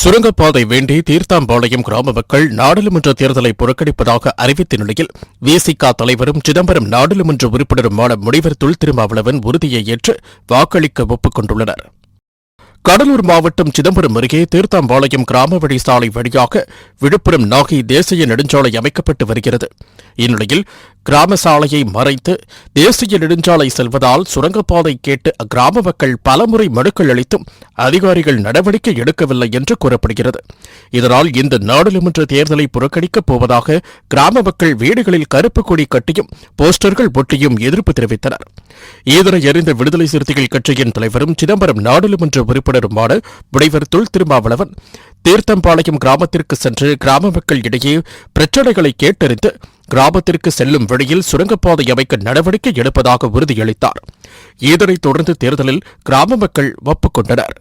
சுரங்கப்பாதை வேண்டி தீர்த்தாம்பாளையம் கிராம மக்கள் நாடாளுமன்ற தேர்தலை புறக்கணிப்பதாக அறிவித்த நிலையில் விசிக தலைவரும் சிதம்பரம் நாடாளுமன்ற உறுப்பினருமான முனைவர் தொல் திருமாவளவன் உறுதியை ஏற்று வாக்களிக்க ஒப்புக் கொண்டுள்ளனர். கடலூர் மாவட்டம் சிதம்பரம் அருகே தீர்த்தாம்பாளையம் கிராம வழி சாலை வழியாக விழுப்புரம் நாகை தேசிய நெடுஞ்சாலை அமைக்கப்பட்டு வருகிறது. இந்நிலையில் கிராம சாலையை மறைத்து தேசிய நெடுஞ்சாலை செல்வதால் சுரங்கப்பாதை கேட்டு அக்கிராம மக்கள் பலமுறை மனுக்கள் அளித்தும் அதிகாரிகள் நடவடிக்கை எடுக்கவில்லை என்று கூறப்படுகிறது. இதனால் இந்த நாடாளுமன்ற தேர்தலை புறக்கணிக்கப் போவதாக கிராம மக்கள் வீடுகளில் கருப்பு கொடி கட்டியும் போஸ்டர்கள் ஒட்டியும் எதிர்ப்பு தெரிவித்தனர். இதனை அறிந்த விடுதலை சிறுத்தைகள் கட்சியின் தலைவரும் சிதம்பரம் நாடாளுமன்ற உறுப்பினருமான முனைவர் தொல் திருமாவளவன் தீர்த்தம்பாளையம் கிராமத்திற்கு சென்று கிராம மக்கள் இடையே பிரச்சினைகளை கேட்டறிந்து கிராமத்திற்கு செல்லும் வழியில் சுரங்கப்பாதை அமைக்க நடவடிக்கை எடுப்பதாக உறுதியளித்தார். இதனைத் தொடர்ந்து தேர்தலில் கிராம மக்கள் ஒப்புக்கொண்டனர்.